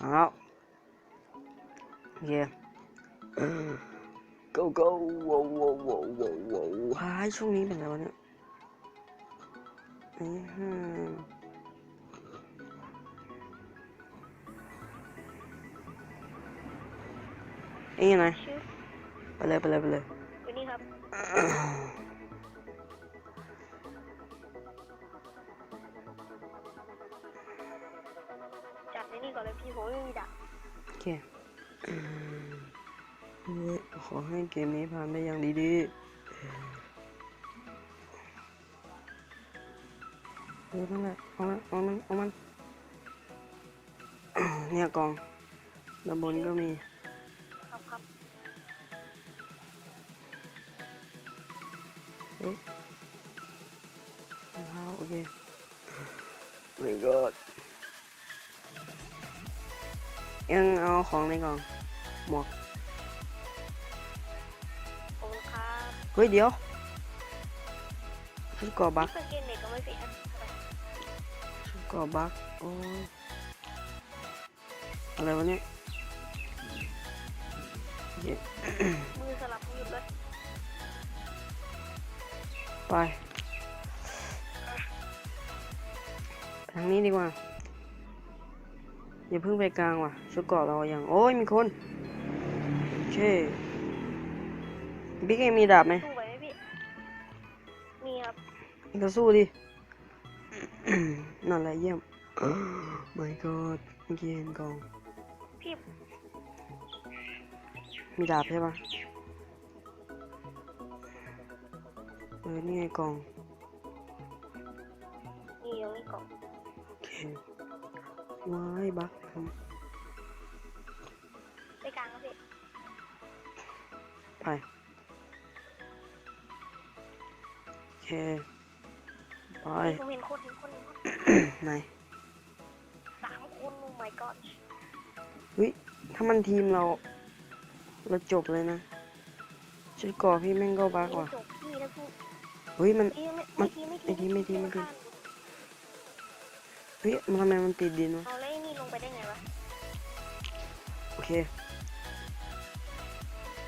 เอาโอเค go go ว้าวว้าวว้าวว้าวว้าวหา ก่อนเลยพี่ผมไม่มีดักโอเคอืมเฮ้ยขอให้เกมนี้ผ่านไปอย่างดีๆเออนั่นแหละเอามันเอามันเอามันเนี่ยกองด้านบนก็มี ครับครับเอ๊ะรองเท้าโอเค my god ยังเอาของในกล่องหมวกขอบคุณครับเฮ้ยเดี๋ยวชุดเกอบักพี่เกนเน็ตก็ไม่เสียอะไรชุดเกอบักโอ้ยอะไรวะเนี่ยเย้ มือสลับมือเลยไปทางนี้ดีกว่า อย่าเพิ่งไปกลางว่ะชุดเกาะเราอย่างโอ้ยมีคนโอเคบิ๊กเองมีดาบไหมสู้ไหวไหมพี่ มีครับเองก็สู้ดิ นั่นแหละเยี่ยม my god เมื่อกี้เห็นกอง พี่ มีดาบใช่ปะเออ นี่ไงกอง มีตรงนี้ก่อนโอเค ว้ายบักทไปกลางครับพี่ำไปโอเคไปผมเห็นคนเห็นคนเห็นคนไหนสามคนโอ้ my god เฮ้ยถ้ามันทีมเรา เราจบเลยนะชุดเก่อพี่แม่งก็บักว่ะจบพี่นะพี่เฮ้ยมันพี่ไม่มัไม่นทีไม่ไม่ทีไม่ทีไม่ทีข้ามเฮ้ยมันทำไมมันติดดินวะเอาแล้วไอ้นี่ลงไปได้ไงวะโอเค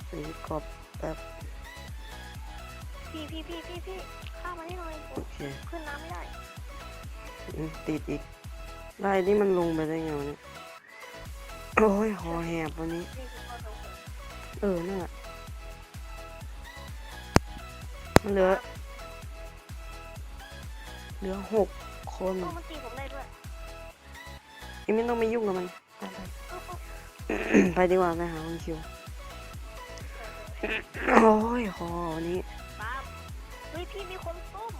ไปกรอบแบบพี่พี่พี่พี่พี่ข้ามมาได้หน่อยผมโอเคขึ้นน้ำไม่ได้อืมติดอีกไล่นี่มันลงไปได้ไงวะเนี่ยโอ้ยคอแหบวันนี้ นี่คือข้อตรงผมเออนั่นแหละมันเหลือเหลือหกคนโอ้มันตีผมได้ด้ว ยยังไม่ต้องไปยุ่งกับมัน ไปไปโอ้โอ้ไปดีกว่าไปหาคุณคิว โอ้ยคอวันนี้ป้าบเฮ้ยพี่มีคนส้ม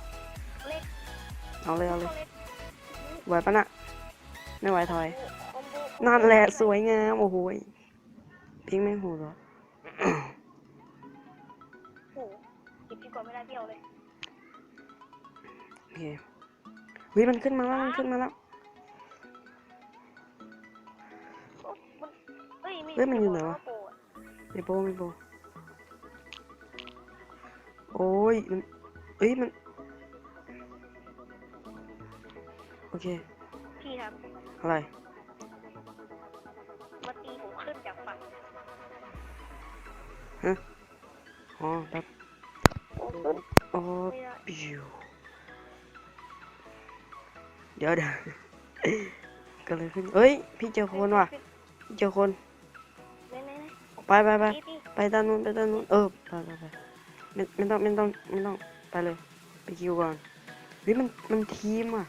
เล็กเอาเลยเอาเลยตัวเล็กไหวปะน่ะ ไม่ไหวถอย คอมโบนั่นแหละสวยงาม โอ้โหยพิงไม่หูหรอ โอ้โหหยิบพี่ก่อนไม่ได้พี่เอาเลย โอเคเฮ้ยมันขึ้นมาแล้วมันขึ้นมาแล้ว ฮ้ยมีเฮ้ยมันอยู่ไหนวะโปรอะไม่โปไม่โปโอ้ยมันเอ้ยมันโอเคพี่ครับอะไรมาตีผมขึ้นจากฝั่งอ๋อแป๊บโอ้โหโอ้ไม่ได้ปิวเดี๋ยวเดี๋ยวก็เลยขึ้นเอ้ยพี่เจอคนว่ะพี่เจอคนไหนไหน ไหนไปไปไปพี่พี่ไปด้านนู้นไปด้านนู้นเออไปไปไปไม่ไม่ต้องไม่ต้องไม่ต้องไปเลย ไปคิวก่อนเฮ้ยมันมันทีมอะ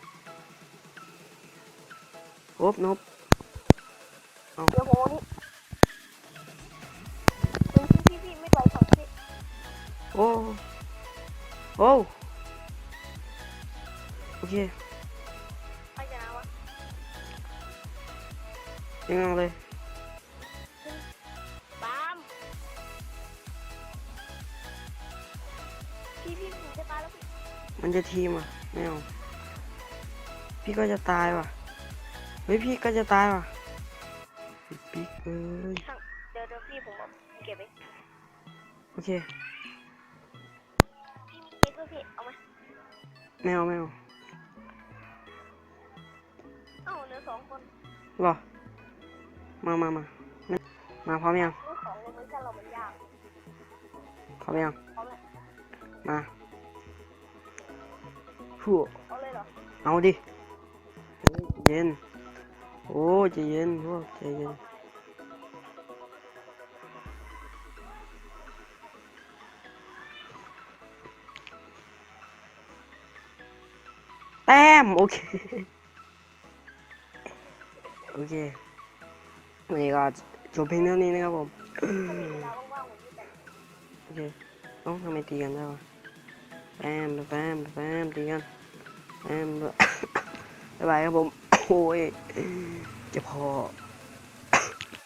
โอบนบเดี๋ยวผมเอานี่พี่พี่พี่ไม่ไหวฝั่งพี่โอ้โอ้โอเคใครจะนะวะ ยังเอาเลย พี่พี่ผมจะตายแล้วพี่มันจะทีมอะไม่เอาพี่ก็จะตายว่ะเฮ้ยพี่ก็จะตายว่ะปิ๊กเอ้ยช่างเดี๋ยวเดี๋ยวพี่ผมเอาเก็บไว้โอเคพี่มีเค้กด้วยพี่เอาไหมไม่เอาไม่เอาเอ้าเหลือสองคนหรอมามามามาพร้อมยังนี่ของในมือกันเรามันยากพร้อมยังเอาเลย มาฮู้เอาเลยเหรอเอาดิเฮ้ยเย็น โอ้ใจเย็นพวกใจเย็นแต้มโอเค โอเควันนี้ก็จบเพียงเท่านี้นะครับผมเวลาว่างๆผมจะแต่งโอเคเอ้าทำไมตีกันได้วะ แปมแปมแปมตีกันแปมบ๊ายบายครับผม โอ้ยจะพอ